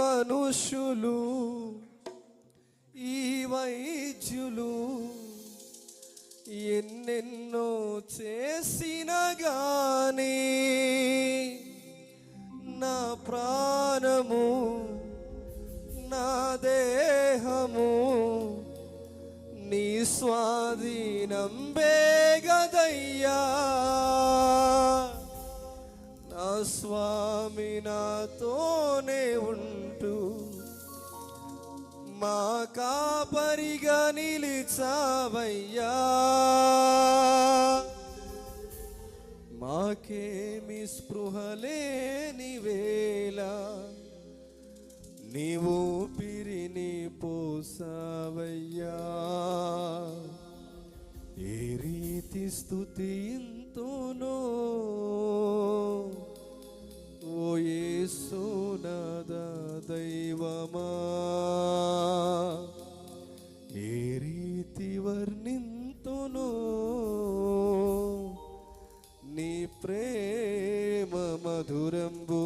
మనుషులు ఈ వైద్యులు ఎన్నెన్నో చేసిన గాని నా ప్రాణము నా దేహము నీ స్వాధీనం బేగదయ్యా నా స్వామి నాతోనే ఉండి. మా కాపరిగా నిలిచావయ్యా. మాకేమి స్పృహలేని వేళ నీవు పిరిని పోసావయ్యా. ఏ రీతి స్థుతింతునో నీ ప్రేమ మధురంబు